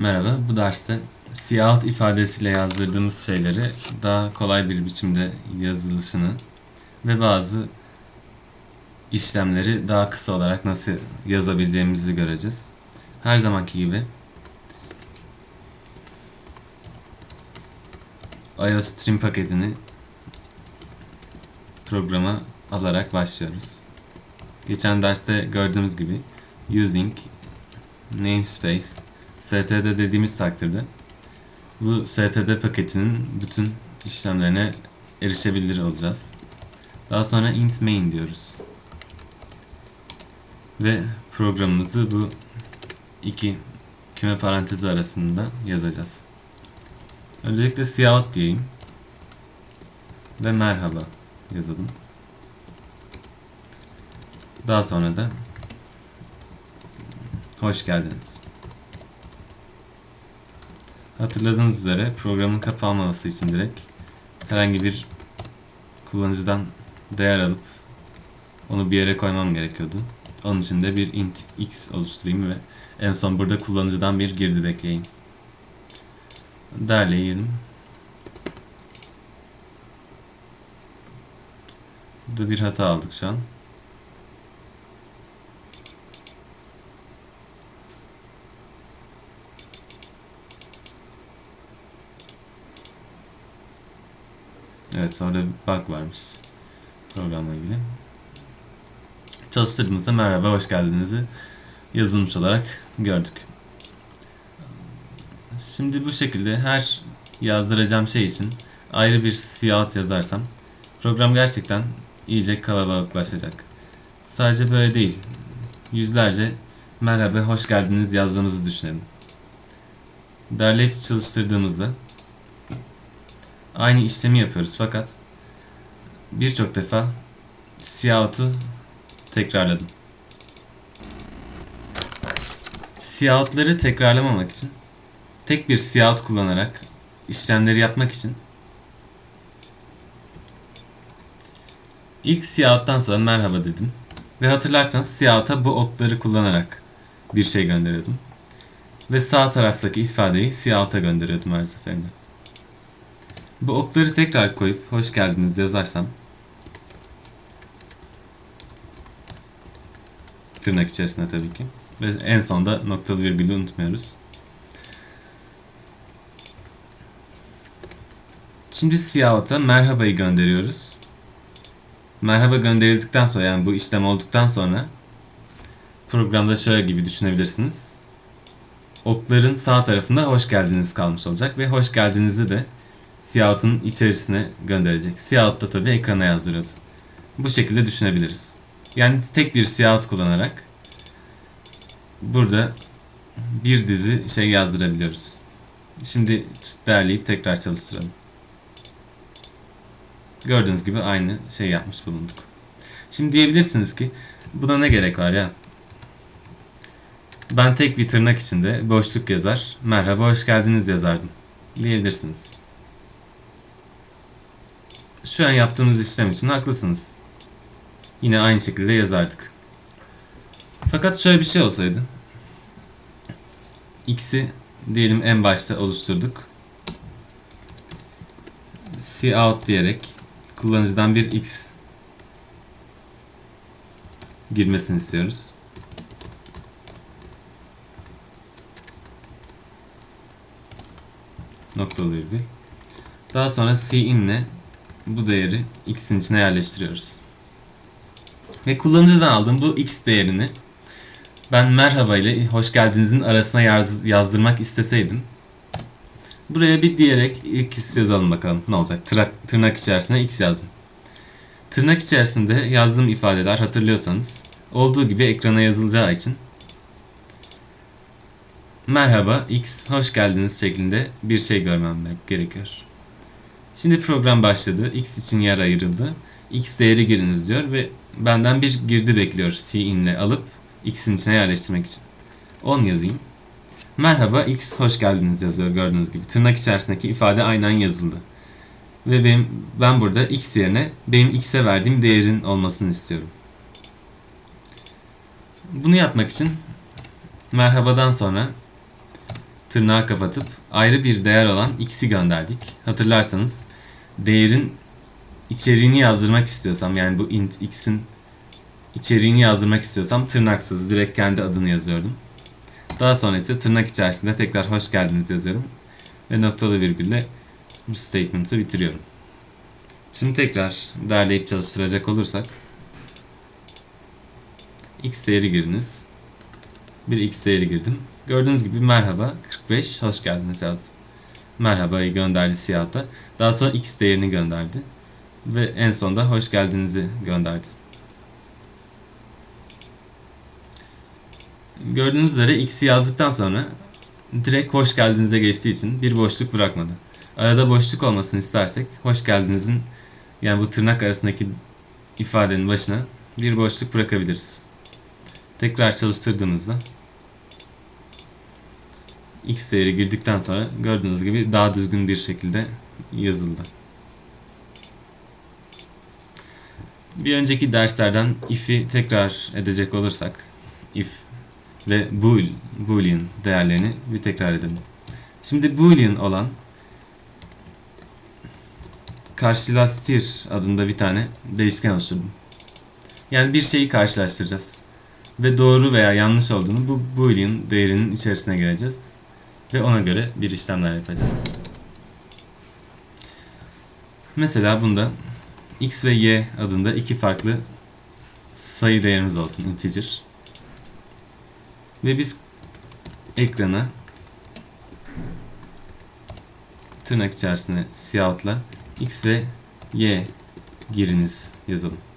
Merhaba, bu derste siyah ifadesiyle yazdırdığımız şeyleri daha kolay bir biçimde yazılışını ve bazı işlemleri daha kısa olarak nasıl yazabileceğimizi göreceğiz. Her zamanki gibi iOSTream paketini programa alarak başlıyoruz. Geçen derste gördüğümüz gibi using namespace std dediğimiz takdirde bu std paketinin bütün işlemlerine erişebilir olacağız. Daha sonra int main diyoruz. Ve programımızı bu iki küme parantezi arasında yazacağız. Öncelikle siyahut diyeyim. Ve merhaba yazalım. Daha sonra da hoş geldiniz. Hatırladığınız üzere programın kapanmaması için direkt herhangi bir kullanıcıdan değer alıp onu bir yere koymam gerekiyordu. Onun için de bir int x oluşturayım ve en son burada kullanıcıdan bir girdi bekleyeyim. Derleyelim. Burada bir hata aldık şu an. Evet orada bir bug varmış programla ilgili. Çalıştırdığımızda merhaba hoş geldinizi yazılmış olarak gördük. Şimdi bu şekilde her yazdıracağım şey için ayrı bir siyah yazarsam program gerçekten iyice kalabalıklaşacak. Sadece böyle değil. Yüzlerce merhaba hoş geldiniz yazdığımızı düşünelim. Derleyip çalıştırdığımızda aynı işlemi yapıyoruz fakat birçok defa siyahotu tekrarladım. Siyahotları tekrarlamamak için tek bir siyahot kullanarak işlemleri yapmak için ilk siyahottan sonra merhaba dedim ve hatırlarsanız siyahota bu okları kullanarak bir şey gönderiyordum ve sağ taraftaki ifadeyi siyahota gönderiyordum her seferinde. Bu okları tekrar koyup hoş geldiniz yazarsam tırnak içerisinde tabii ki ve en sonda noktalı virgülü unutmuyoruz. Şimdi siyahota merhabayı gönderiyoruz. Merhaba gönderildikten sonra yani bu işlem olduktan sonra programda şöyle gibi düşünebilirsiniz. Okların sağ tarafında hoş geldiniz kalmış olacak ve hoş geldinizi de siyahotun içerisine gönderecek. Siyahot da tabii ekrana yazdırıyordu. Bu şekilde düşünebiliriz. Yani tek bir siyahot kullanarak burada bir dizi şey yazdırabiliyoruz. Şimdi derleyip tekrar çalıştıralım. Gördüğünüz gibi aynı şey yapmış bulunduk. Şimdi diyebilirsiniz ki buna ne gerek var ya? Ben tek bir tırnak içinde boşluk yazar, merhaba hoş geldiniz yazardım. Diyebilirsiniz. Şu an yaptığımız işlem için haklısınız. Yine aynı şekilde yazardık. Fakat şöyle bir şey olsaydı. X'i diyelim en başta oluşturduk. cout diyerek kullanıcıdan bir x girmesini istiyoruz. Noktalı virgül. Daha sonra cin ile bu değeri x'in içine yerleştiriyoruz. Ve kullanıcıdan aldığım bu x değerini ben merhaba ile hoş geldinizin arasına yaz, yazdırmak isteseydim buraya bir diyerek x yazalım bakalım ne olacak. Tırnak, tırnak içerisine x yazdım. Tırnak içerisinde yazdığım ifadeler hatırlıyorsanız olduğu gibi ekrana yazılacağı için merhaba x hoş geldiniz şeklinde bir şey görmem gerekiyor. Şimdi program başladı. X için yer ayrıldı. X değeri giriniz diyor ve benden bir girdi bekliyor C ile alıp X'in içine yerleştirmek için. 10 yazayım. Merhaba X hoş geldiniz yazıyor gördüğünüz gibi. Tırnak içerisindeki ifade aynen yazıldı. Ve benim, ben burada X yerine benim X'e verdiğim değerin olmasını istiyorum. Bunu yapmak için merhabadan sonra tırnağı kapatıp ayrı bir değer olan x'i gönderdik. Hatırlarsanız değerin içeriğini yazdırmak istiyorsam yani bu int x'in içeriğini yazdırmak istiyorsam tırnaksız direkt kendi adını yazıyordum. Daha sonra ise tırnak içerisinde tekrar hoş geldiniz yazıyorum. Ve noktalı virgülle bu statement'ı bitiriyorum. Şimdi tekrar derleyip çalıştıracak olursak x değeri giriniz. Bir x değeri girdim. Gördüğünüz gibi merhaba 45 hoş geldiniz yazdım. Merhabayı gönderdi siyahta. Daha sonra x değerini gönderdi. Ve en sonda hoş geldinizi gönderdi. Gördüğünüz üzere x'i yazdıktan sonra direkt hoş geldinize geçtiği için bir boşluk bırakmadı. Arada boşluk olmasını istersek hoş geldinizin yani bu tırnak arasındaki ifadenin başına bir boşluk bırakabiliriz. Tekrar çalıştırdığımızda x değeri girdikten sonra gördüğünüz gibi daha düzgün bir şekilde yazıldı. Bir önceki derslerden if'i tekrar edecek olursak if ve bool, boolean değerlerini bir tekrar edelim. Şimdi boolean olan karşılaştır adında bir tane değişken oluşturdum. Yani bir şeyi karşılaştıracağız. Ve doğru veya yanlış olduğunu bu boolean değerinin içerisine gireceğiz. Ve ona göre bir işlemler yapacağız. Mesela bunda x ve y adında iki farklı sayı değerimiz olsun integer. Ve biz ekrana tırnak içerisine siyahla x ve y giriniz yazalım.